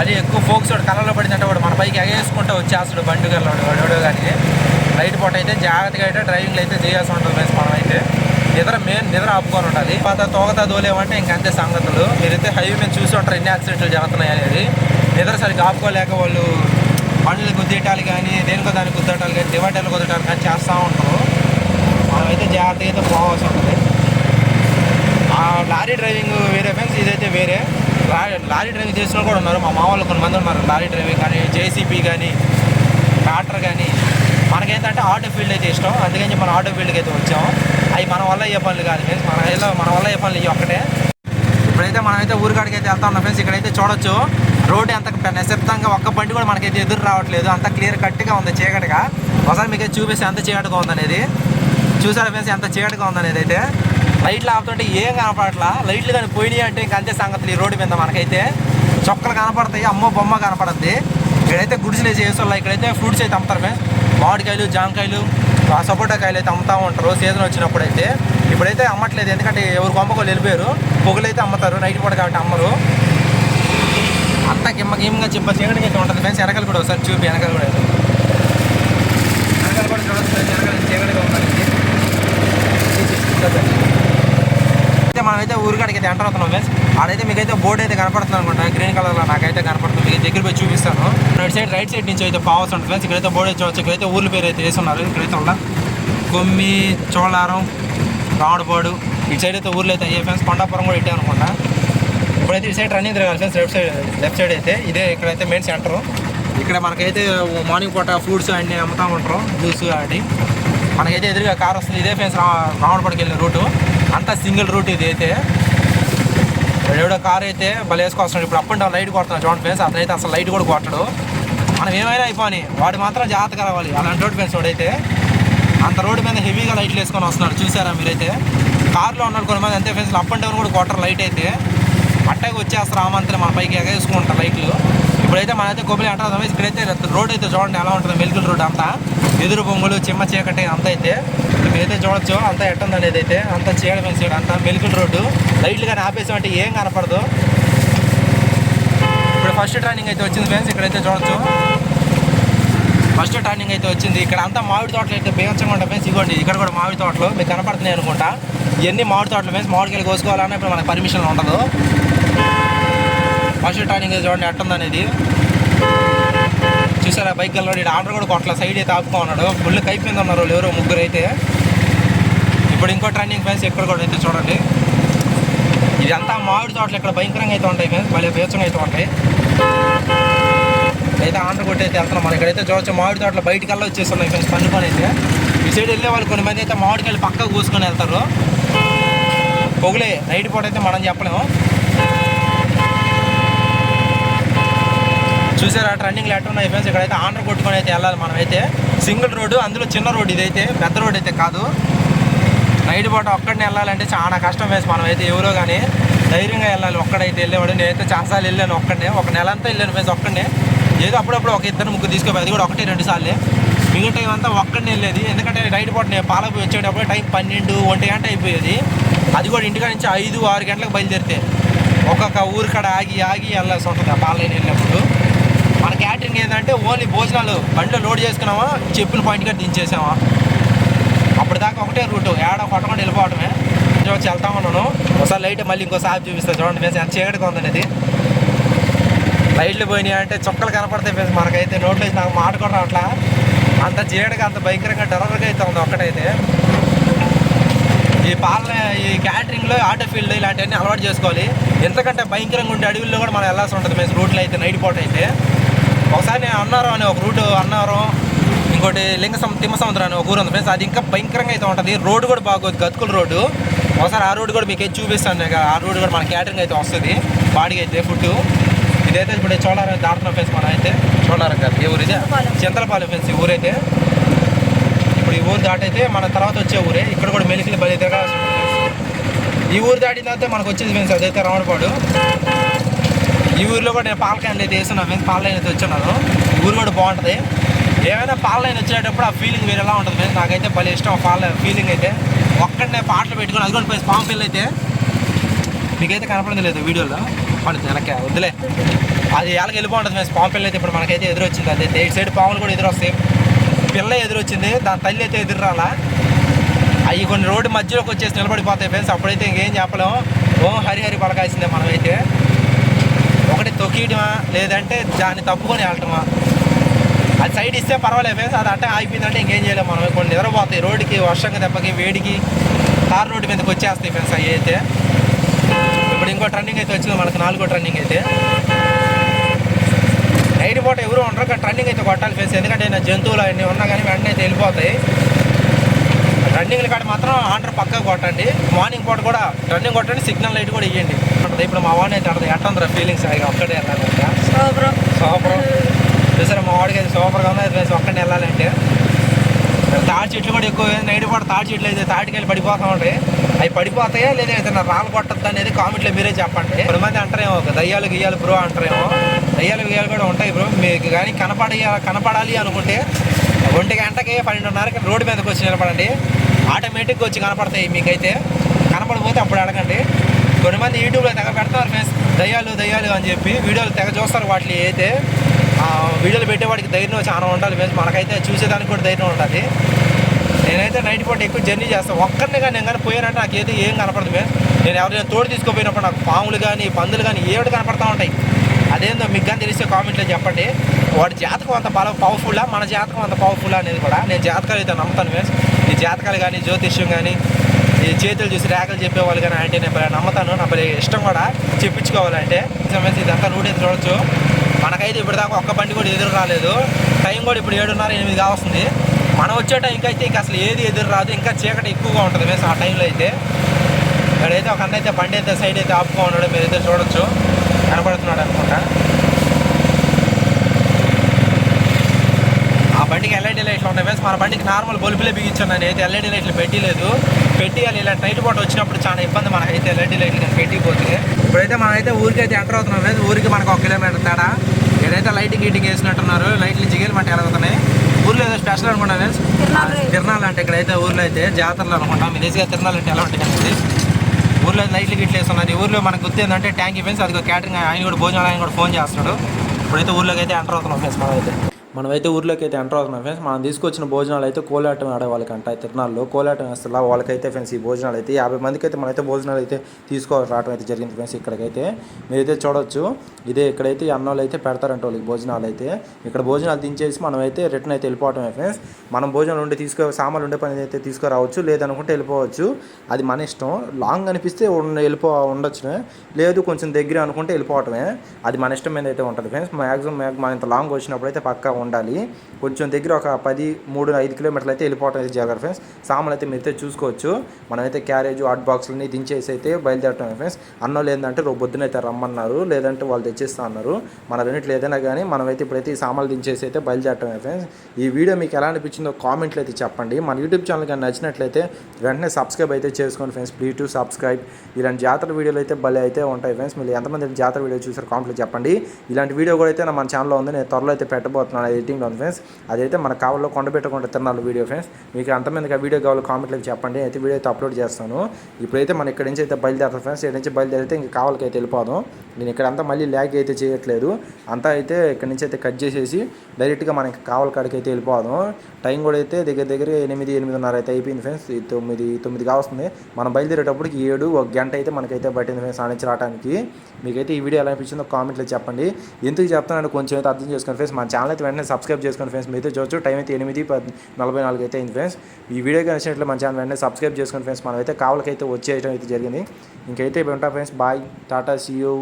అది ఎక్కువ ఫోక్స్ వాడు కళ్ళలో పడిందంటే వాడు మన పైకి ఎగేసుకుంటూ వచ్చేస్తాడు బండి గల్లాడు వాడు కానీ లైట్ పూట అయితే జాగ్రత్తగా అయితే డ్రైవింగ్లు అయితే చేయాల్సి ఉంటుంది మనం నిద్ర మెయిన్ నిద్ర ఆపుకొని ఉంటుంది పాత తోగతా దోలేమంటే ఇంకంతే సంగతులు. మీరైతే హైవే మీద చూసి ఉంటారు ఎన్ని యాక్సిడెంట్లు జరుగుతున్నాయి అనేది. నిద్ర సరిగ్గా ఆపుకోలేక వాళ్ళు పండ్లు గుద్దేటాలు కానీ దేనికో దానికి గుద్దటాలు కానీ డివైడర్లు గుద్దటాలు కానీ చేస్తూ ఉంటారు. మనమైతే జాగ్రత్తగా అయితే పోవాల్సి ఉంటుంది. ఆ లారీ డ్రైవింగ్ వేరే ఫ్రెండ్స్ ఇదైతే వేరే. లారీ లారీ డ్రైవింగ్ చేసిన వాళ్ళు కూడా ఉన్నారు. మా మామూలు కొంతమంది ఉన్నారు. లారీ డ్రైవింగ్ కానీ జేసీబీ కానీ ట్రాక్టర్ కానీ. మనకేంటంటే ఆటో ఫీల్డ్ అయితే ఇష్టం. అందుకని చెప్పి మనం ఆటో ఫీల్డ్కి అయితే వచ్చాం అవి మన వల్ల ఏ పనులు కాదు ఫ్రెండ్స్ మన ఇలా మన వల్ల ఏ పనులు ఇవి ఒక్కటే. ఇప్పుడైతే మనమైతే ఊరికాడికి అయితే వెళ్తా ఉన్నాం ఫ్రెండ్స్ ఇక్కడైతే చూడొచ్చు రోడ్ ఎంత నిశ్శబ్దంగా ఒక్క బండి కూడా మనకైతే ఎదురు రావట్లేదు. అంత క్లియర్ కట్గా ఉంది చీకటిగా. ఒకసారి మీకు చూపిస్తే ఎంత చీకటిగా ఉందనేది. చూసారా ఫ్రెండ్స్ ఎంత చీకటిగా ఉందనేది అయితే. లైట్లు ఆపుతుంటే ఏం కనపడట్లా? లైట్లు కానీ పోయినాయి అంటే ఇంకా అంతే సంగతులు ఈ రోడ్డు మీద మనకైతే. చొక్కలు కనపడతాయి అమ్మో బొమ్మ కనపడద్ది. ఇక్కడైతే గుడిసెలు వేసి వేసుకోవాలి ఇక్కడైతే ఫ్రూట్స్ అయితే అమ్ముతారు ఫ్రెండ్స్ మామిడికాయలు జామకాయలు ఆ సపోటా కాయలు అయితే అమ్ముతూ ఉంటారు. సీజన్ వచ్చినప్పుడు అయితే ఇప్పుడైతే అమ్మట్లేదు. ఎందుకంటే ఎవరు కొంపకోళ్ళు వెళ్ళిపోయారు. పొగలైతే అమ్ముతారు. నైట్ పూట కాబట్టి అమ్మరు. అంత కిమ్మ కిమ్మగా చెప్ప చీకటికి అయితే ఉంటుంది. ఫ్రెండ్స్ వెనకాల కూడా ఒకసారి చూపి వెనకాల కూడా. వెనకాల కూడా చూడొచ్చు. friends, వెనకాల చీకటిగా ఉందండి మనమైతే ఊరికాడికి అయితే ఎంటర్ అవుతున్నాం ఫ్రెండ్స్. ఆడైతే మీకైతే బోర్డు అయితే కనపడుతుంది అనుకుంటా. గ్రీన్ కలర్లో నాకైతే కనపడుతుంది. మీకు దగ్గర పోయి చూపిస్తాను. రైట్ సైడ్ రైట్ సైడ్ నుంచి అయితే పావర్స్ ఉంటుంది ఫ్రెండ్స్. ఇక్కడైతే బోర్డు అయితే చూడొచ్చు. ఇక్కడైతే ఊర్ల పేరు అయితే వేస్తున్నారు ఇక్కడైతే ఉండ కొమ్మి చోళారం రావుడుపాడు. ఇటు సైడ్ అయితే ఊర్లో అయితే అయ్యే ఫ్రెండ్స్. కొండాపురం కూడా ఇట్టే అనుకుంటా. ఇప్పుడైతే ఇటు సైడ్ రన్నింగ్ తిరగాలి friends. Left side left side అయితే ఇదే ఇక్కడైతే మెయిన్ సెంటర్ ఇక్కడ మనకైతే మార్నింగ్ పూట ఫ్రూట్స్ అన్నీ అమ్ముతా ఉంటారు. జ్యూస్ అది మనకైతే ఎదురుగా కార్ వస్తుంది. ఇదే ఫ్రెండ్స్ రావణపడికి వెళ్ళిన రూటు అంతా సింగిల్ రూట్ ఇది అయితే. ఎవడో కార్ అయితే భలే వేసుకొస్తున్నాడు. ఇప్పుడు అప్ అండ్ డౌన్ లైట్ కొడుతున్నాడు చూడండి ఫ్రెండ్స్. అతనైతే అసలు లైట్ కూడా కొట్టడు. మనం ఏమైనా అయిపోయి వాడు మాత్రం జాగ్రత్త రావాలి. అలాంటి రోడ్ ఫ్రెండ్స్ వాడైతే. అంత రోడ్డు మీద హెవీగా లైట్లు వేసుకొని వస్తున్నాడు. చూసారా మీరైతే? కార్లో ఉన్నాడు కొంతమంది. అంతే ఫ్రెండ్స్. అప్ అండ్ డౌన్ కూడా కొట్టరు లైట్ అయితే. అట్టాగా వచ్చేస్తారు ఆ మన పైకి ఎగేసుకుంటారు లైట్లు. ఇప్పుడైతే మనైతే కొబ్బరి అంటారు. ఇక్కడైతే రోడ్ అయితే చూడండి ఎలా ఉంటుంది. మెలికల్ రోడ్ అంతా. ఎదురు బొంగులు చిమ్మ చీకటి అంత అయితే మీరైతే చూడొచ్చు అంత ఎట్టంది అనేది అయితే అంత చీడ పెంచాడు అంత మెలికల్ రోడ్డు. లైట్లు కానీ ఆపేసామంటే ఏం కనపడదు. ఇప్పుడు ఫస్ట్ ట్రైనింగ్ అయితే వచ్చింది ఫ్రెండ్స్ ఇక్కడైతే చూడొచ్చు. ఫస్ట్ టర్నింగ్ అయితే వచ్చింది. ఇక్కడ అంతా మామిడి తోటలు అయితే బీభత్సంగా ఉంటాయి ఫ్రెండ్స్ ఇవ్వండి ఇక్కడ కూడా మామిడి తోటలు మీకు కనపడుతున్నాయి అనుకుంటా. ఇవన్నీ మామిడి తోటలు ఫ్రెండ్స్ మామిడికాయలు కోసుకోవాలన్నా ఇప్పుడు మనకు పర్మిషన్ ఉండదు. ఫస్ట్ టర్నింగ్ అయితే చూడండి ఎట్టుంది అనేది చూసారా? బైక్ వెళ్ళాడు ఇక్కడ ఆర్డర్ కూడా కొట్ల సైడ్ అయితే ఆపుకో ఉన్నాడు ఫుల్ కైపోయింది ఉన్నారు ఎవరో ముగ్గురు అయితే. ఇప్పుడు ఇంకో టర్నింగ్ ఫ్రెండ్స్ ఎక్కడ కూడా అయితే చూడండి. ఇదంతా మామిడి తోటలు ఇక్కడ భయంకరంగా అయితే ఉంటాయి ఫ్రెండ్స్ భలే బేచంగా అయితే ఉంటాయి. అయితే ఆంధ్ర కొట్టి అయితే వెళ్తున్నాం మనం. ఇక్కడైతే చూడొచ్చు మామిడి తోటలు బయటికి వెళ్ళి వచ్చేస్తున్నాయి ఫ్రెండ్స్ పన్ను పని అయితే. ఈ సైడ్ వెళ్ళే వాళ్ళు కొన్ని మంది అయితే మామిడికాయలు పక్కకు కూసుకొని వెళ్తారు. పొగలే నైట్ పూట అయితే మనం చెప్పలేము. చూసారా? ట్రెండింగ్ లెటర్ ఉన్నాయి ఫ్రెండ్స్. ఇక్కడైతే ఆంధ్ర కొట్టుకొని అయితే వెళ్ళాలి మనం అయితే సింగిల్ రోడ్డు అందులో చిన్న రోడ్ ఇదైతే పెద్ద రోడ్ అయితే కాదు. నైట్ పూట ఒక్కడిని వెళ్ళాలంటే చాలా కష్టం వేసి మనం అయితే ఎవరో కానీ ధైర్యంగా వెళ్ళాలి. ఒక్కడైతే వెళ్ళేవాడు. నేనైతే చాలాసార్లు వెళ్ళాను ఒక్కడనే. ఒక నెల అంతా వెళ్ళాను ఫ్రెండ్స్ ఒక్కడనే. ఏదో అప్పుడప్పుడు ఒక ఇద్దరు ముగ్గురు తీసుకుపోయి అది కూడా ఒకటి రెండు సార్లే. మిగతా టైం అంతా ఒక్కడిని వెళ్ళేది. ఎందుకంటే నైట్ పూట నేను పాలపోయి వచ్చేటప్పుడు టైం పన్నెండు ఒంటి గంట అయిపోయేది. అది కూడా ఇంటికాడ నుంచి ఐదు ఆరు గంటలకు బయలుదేరితే. ఒక్కొక్క ఊరికాడ ఆగి ఆగి వెళ్ళాల్సి ఉంటుంది ఆ పాలైన వెళ్ళినప్పుడు. క్యాటరింగ్ ఏంటంటే ఓన్లీ భోజనాలు బండిలో లోడ్ చేసుకున్నామా చెప్పిన పాయింట్ దించేసామా. అప్పటిదాకా ఒకటే రూటు ఏడ కొట్టకుండా వెళ్ళిపోవటమే కొంచెం వెళ్తా ఉన్నాను. ఒకసారి లైట్ మళ్ళీ ఇంకోసారి చూపిస్తాను చూడండి మేము ఎంత చీకటిగా ఉందనేది. లైట్లు పోయినాయి అంటే చుక్కలు కనపడతాయి మేము మనకైతే. నోట్లో వేసి నాకు మాట కూడా రావట్లా. అంత చీకటిగా అంత భయంకరంగా టెర్రర్గా అయితే ఉంది ఒక్కటైతే. ఈ పాలన ఈ క్యాటరింగ్లో ఆటో ఫీల్డ్ ఇలాంటివన్నీ అలవాటు చేసుకోవాలి. ఎంతకంటే భయంకరంగా ఉండే అడవుల్లో కూడా మనం వెళ్ళాల్సి ఉంటుంది మేము రూట్లో అయితే నైట్ పూట అయితే. ఒకసారి నేను అన్నారం అనే ఒక రూట్ అన్నారం ఇంకోటి లింగ సం తిమ్మ సముద్రం అనే ఒక ఊరు ఉంది ఫ్రెండ్స్ అది ఇంకా భయంకరంగా అయితే ఉంటుంది. రోడ్డు కూడా బాగోదు గతుకుల రోడ్డు. ఒకసారి ఆ రోడ్డు కూడా మీకు అయితే చూపిస్తాను ఆ రోడ్డు కూడా మన క్యాటరింగ్ అయితే వస్తుంది బాడీకి అయితే ఫుడ్. ఇదైతే ఇప్పుడు చోళారం దాడుతున్న ఫ్రెండ్స్ మనం అయితే. చోళారం కాదు ఏ ఊరు ఇదే? చింతలపాలెం. ఫ్రెండ్స్ ఈ ఊరైతే. ఇప్పుడు ఈ ఊరు దాటైతే మన తర్వాత వచ్చే ఊరే. ఇక్కడ కూడా మెలికలు బలి తిరగాల్సి ఈ ఊరు దాటిన తర్వాత మనకు వచ్చేది ఫ్రెండ్స్ అదైతే రావణపాడు ఈ ఊరిలో కూడా నేను పాల క్యాన్లు అయితే వేస్తున్నాను మేము పాల లైన్ అయితే వచ్చున్నాను ఊరు కూడా బాగుంటుంది. ఏమైనా పాల లైన్ వచ్చేటప్పుడు ఆ ఫీలింగ్ వేరేలా ఉంటుంది మేము నాకైతే భలే ఇష్టం ఆ పాల ఫీలింగ్ అయితే. ఒక్కడనే పాటలు పెట్టుకుని అది కూడా పోయి పాము పిల్ల అయితే మీకైతే కనపడింది లేదు వీడియోలో. పడుతుంది వెనక వద్దులే. అది ఎలాగ వెళ్ళిపోతుంది మేము పాము పిల్ల అయితే ఇప్పుడు మనకైతే ఎదురొచ్చింది. అదైతే ఇటు సైడ్ పాములు కూడా ఎదురొస్తాయి. పిల్ల ఎదురొచ్చింది దాని తల్లి అయితే ఎదురురాలా? అవి కొన్ని రోడ్డు మధ్యలోకి వచ్చేసి నిలబడిపోతాయి ఫ్రెండ్స్. అప్పుడైతే ఇంకేం చెప్పలేము ఓ హరిహరి పలకాల్సిందే మనమైతే. ఒకటి తొక్కియడమా? లేదంటే దాన్ని తప్పుకొని వెళ్ళటమా? అది సైడ్ ఇస్తే పర్వాలేదు ఫ్రెండ్స్. అది అంటే ఆగిపోయిందంటే ఇంకేం చేయలేము మనం. కొన్ని నిద్రపోతాయి. రోడ్డుకి వర్షంగా దెబ్బకి వేడికి కార్ రోడ్డు మీదకి వచ్చేస్తాయి ఫ్రెండ్స్ అవి అయితే. ఇప్పుడు ఇంకో ట్రన్నింగ్ అయితే వచ్చింది. మనకు నాలుగో ట్రన్నింగ్ అయితే. నైట్ పూట ఎవరు ఉండరు కానీ ట్రన్నింగ్ అయితే కొట్టాలి ఫ్రెండ్స్. ఎందుకంటే నా జంతువులు అన్నీ ఉన్నా కానీ వెంటనే అయితే వెళ్ళిపోతాయి. రన్నింగ్ కాడ మాత్రం ఆర్డర్ పక్కా కొట్టండి. మార్నింగ్ పూట కూడా రన్నింగ్ కొట్టండి సిగ్నల్ లైట్ కూడా ఇవ్వండి ఉంటుంది ఇప్పుడు మా వాడిని అయితే ఎట్టందరూ ఫీలింగ్స్ అవి ఒక్కడే వెళ్ళాలంటే సూపర్. సూపర్. చూసారా మా వాడికి అయితే సూపర్గా ఉంది అది ఒక్కడిని వెళ్ళాలంటే తాడి చెట్లు కూడా ఎక్కువ నైట్ పూట తాడి చెట్లు అయితే తాటికెళ్ళి పడిపోతా ఉంటాయి అవి పడిపోతాయా లేదా ఏదైనా రాళ్ళు కొట్టద్దు అనేది కామెంట్లో మీరే చెప్పండి. కొన్ని మంది అంటారేమో ఒక దయ్యాలు గియ్యాలు బ్రో అంటారేమో. దయ్యాలు గియ్యాలు కూడా ఉంటాయి బ్రో. మీకు కానీ కనపడి కనపడాలి అనుకుంటే ఒంటి గంటకి పన్నెండున్నరకి రోడ్డు మీదకి వచ్చి నిలబడండి. ఆటోమేటిక్గా వచ్చి కనపడతాయి మీకైతే. కనపడకపోతే అప్పుడు అడగండి. కొన్ని మంది యూట్యూబ్లో తెగ పెడతారు ఫేస్ దయ్యాలు దయ్యాలు అని చెప్పి వీడియోలు తెగ చూస్తారు వాటిని అయితే. వీడియోలు పెట్టేవాడికి ధైర్యం చాలా ఉండాలి మేము మనకైతే చూసేదానికి కూడా ధైర్యం ఉండాలి. నేనైతే నైట్ పూట ఎక్కువ జర్నీ చేస్తాను ఒక్కరిని కానీ నేను కానీ పోయానంటే నాకు ఏది ఏం కనపడదు మేము నేను ఎవరైనా తోడు తీసుకుపోయినప్పుడు నాకు పాములు కానీ పందులు కానీ ఏమిటి కనపడతా ఉంటాయి. అదేందో మీకు కానీ తెలిస్తే కామెంట్లో చెప్పండి. వాడి జాతకం అంత బల పవర్ఫుల్లా మన జాతకం అంత పవర్ఫుల్ అనేది కూడా నేను జాతకాలు అయితే నమ్ముతాను మేము ఈ జాతకాలు కానీ జ్యోతిష్యం కానీ ఈ చేతులు చూసి రేఖలు చెప్పేవాళ్ళు కానీ అంటే నేను నమ్ముతాను. నా భలే ఇష్టం కూడా చెప్పించుకోవాలంటే. ఫ్రెండ్స్ ఇదంతా రూట్ అయితే చూడొచ్చు. మనకైతే ఇప్పటిదాకా ఒక్క బండి కూడా ఎదురు రాలేదు. టైం కూడా ఇప్పుడు ఏడున్నర ఎనిమిది కావస్తుంది. మనం వచ్చే టైంకి అయితే ఇంకా అసలు ఏది ఎదురు రాదు. ఇంకా చీకటి ఎక్కువగా ఉంటుంది. మేము ఆ టైంలో అయితే. ఇక్కడైతే ఒక అన్న అయితే బండి అయితే సైడ్ అయితే ఆపుకో ఉన్నాడు. మీరైతే చూడొచ్చు కనపడుతున్నాడు అనుకుంటా ఆ బండికి ఎల్ఐడి లైట్లు ఉంటాయి ఫ్రెండ్స్ మన బండికి నార్మల్ బల్బులే బిగించాను నేను. అయితే ఎల్ఐడి లైట్లు పెట్టలేదు. పెట్టియాలి ఇలాంటి నైట్ పూట వచ్చినప్పుడు చాలా ఇబ్బంది మనకైతే ఎల్ఐడి లైట్లు కానీ పెట్టిపోతుంది ఇప్పుడైతే మనమైతే ఊరికి అయితే ఎంటర్ అవుతున్నాం. ఫ్రెండ్స్ ఊరికి మనకు ఒక కిలోమీటర్ తేడా. ఏదైతే లైటింగ్ గీటింగ్ వేసినట్టున్నారు. లైట్లు జిగేలు మంట ఎరుగుతున్నాయి. ఊర్లో ఏదో స్పెషల్ అనుకుంటా ఫ్రెండ్స్ తిరణాలు. అంటే ఇక్కడైతే ఊర్లో అయితే జాతరలు అనుకుంటాం. మీ దేశంగా తిరణాలు అంటే ఎలా ఉంటాయి ఊర్లో లైట్లు గిట్లు వేస్తున్నారు. ఊర్లో మనకు గుర్తు ఏంటంటే ట్యాంక్ ఫ్రెండ్స్ అది క్యాటరింగ్ ఆయన కూడా భోజనాలు ఆయన కూడా ఫోన్ చేస్తున్నాడు. ఇప్పుడైతే ఊర్లోకి అయితే ఎంటర్ అవుతున్నాం ఫ్రెండ్స్ మనం అయితే మనమైతే ఊర్లోకి అయితే ఎంటర్ అవుతున్నాం ఫ్రెండ్స్. మనం తీసుకొచ్చిన భోజనాలు అయితే కోలాటం ఆడే వాళ్ళకంట. తిరునాళ్ళలో కోలాటం వేస్తున్నా వాళ్ళకైతే ఫ్రెండ్స్ ఈ భోజనాలు అయితే యాభై మందికి అయితే మనమైతే భోజనాలు అయితే తీసుకోవాలి రావడం అయితే జరిగింది ఫ్రెండ్స్ ఇక్కడికైతే. మీరైతే చూడొచ్చు. ఇదే ఇక్కడైతే అన్నోళ్ళు అయితే పెడతారంట వాళ్ళకి భోజనాలు అయితే ఇక్కడ భోజనాలు దించేసి మనం అయితే రిటర్న్ అయితే వెళ్ళిపోవటమే ఫ్రెండ్స్. మనం భోజనాలు ఉండి తీసుకో సామాన్లు ఉండే పని అయితే తీసుకురావచ్చు. లేదనుకుంటే వెళ్ళిపోవచ్చు. అది మన ఇష్టం. లాంగ్ అనిపిస్తే వెళ్ళిపో ఉండొచ్చు లేదు కొంచెం దగ్గర అనుకుంటే వెళ్ళిపోవటమే. అది మన ఇష్టం మీద అయితే ఉంటుంది ఫ్రెండ్స్. మ్యాక్సిమం మన ఇంత లాంగ్ వచ్చినప్పుడు అయితే పక్కా ఉండాలి. కొంచెం దగ్గర ఒక పది మూడు ఐదు కిలోమీటర్లు అయితే వెళ్ళిపోవటం అయితే జరగాలి ఫ్రెండ్స్ సామాన్లు అయితే మీరైతే చూసుకోవచ్చు. మనమైతే క్యారేజ్ హాట్ బాక్స్లని దించేసి అయితే బయలుదేరటం ఫ్రెండ్స్ అన్నం లేదంటే రేపు పొద్దున అయితే రమ్మన్నారు లేదంటే వాళ్ళు తెచ్చిస్తా అన్నారు. మన రెండింటి ఏదైనా కానీ మనమైతే ఇప్పుడైతే ఈ సామాన్లు దించేసి అయితే బయలుదేరటం ఫ్రెండ్స్ ఈ వీడియో మీకు ఎలా అనిపించిందో కామెంట్లు అయితే చెప్పండి. మన యూట్యూబ్ ఛానల్ కానీ నచ్చినట్లయితే వెంటనే సబ్స్క్రైబ్ అయితే చేసుకోండి ఫ్రెండ్స్ ప్లీజ్ టు సబ్స్క్రైబ్. ఇలాంటి జాతర వీడియోలు అయితే భలే అయితే ఉంటాయి ఫ్రెండ్స్ మీరు ఎంతమంది జాతర వీడియో చూసారు కామెంట్లో చెప్పండి. ఇలాంటి వీడియో కూడా అయితే మన ఛానల్లో ఉంది. నేను త్వరలో అయితే పెట్టబోతున్నాను. ఎడిటింగ్లో ఉంది ఫ్రెండ్స్ అదైతే మన కావాలో కొండ పెట్టకుండా తిన్నాను వీడియో ఫ్రెండ్స్ మీకు అంతమందికి ఆ వీడియో కావాలో కామెంట్లో చెప్పండి. అయితే వీడియో అయితే అప్లోడ్ చేస్తాను. ఇప్పుడైతే మనం ఇక్కడి నుంచి అయితే బయలుదేరుతాం ఫ్రెండ్స్ ఇక్కడ నుంచి బయలుదేరితే ఇంకా కావాలకి అయితే వెళ్ళిపోదాం. నేను ఇక్కడ అంతా మళ్ళీ ల్యాగ్ అయితే చేయట్లేదు. అంతా అయితే ఇక్కడ నుంచి అయితే కట్ చేసేసి డైరెక్ట్గా మనకి కావాలి కాడికి అయితే వెళ్ళిపోదాం. టైం కూడా అయితే దగ్గర దగ్గర ఎనిమిది ఎనిమిదిన్నర అయితే అయిపోయింది ఫ్రెండ్స్ ఈ తొమ్మిది తొమ్మిది కావస్తుంది. మనం బయలుదేరేటప్పటికి ఏడు ఒక గంట అయితే మనకైతే పట్టింది ఫ్రెండ్స్ ఆనించి రావడానికి మీకైతే ఈ వీడియో ఎలా అనిపించిందో కామెంట్లో చెప్పండి. ఎందుకు చెప్తున్నాను కొంచెం అయితే అర్థం చేసుకోండి ఫ్రెండ్స్ మన ఛానల్ అయితే వెంటనే సబ్స్క్రైబ్ చేసుకోండి ఫ్రెండ్స్ మీతో చూడొచ్చు. టైం అయితే ఎనిమిది పద్ నలభై నాలుగు అయితే అయింది ఫ్రెండ్స్ ఈ వీడియో నచ్చినట్లు మన ఛానల్ వెంటనే సబ్స్క్రైబ్ చేసుకోండి ఫ్రెండ్స్ మనమైతే కావాలకైతే వచ్చేయడం అయితే జరిగింది. ఇంకైతే ఉంటాం friends bye tata see you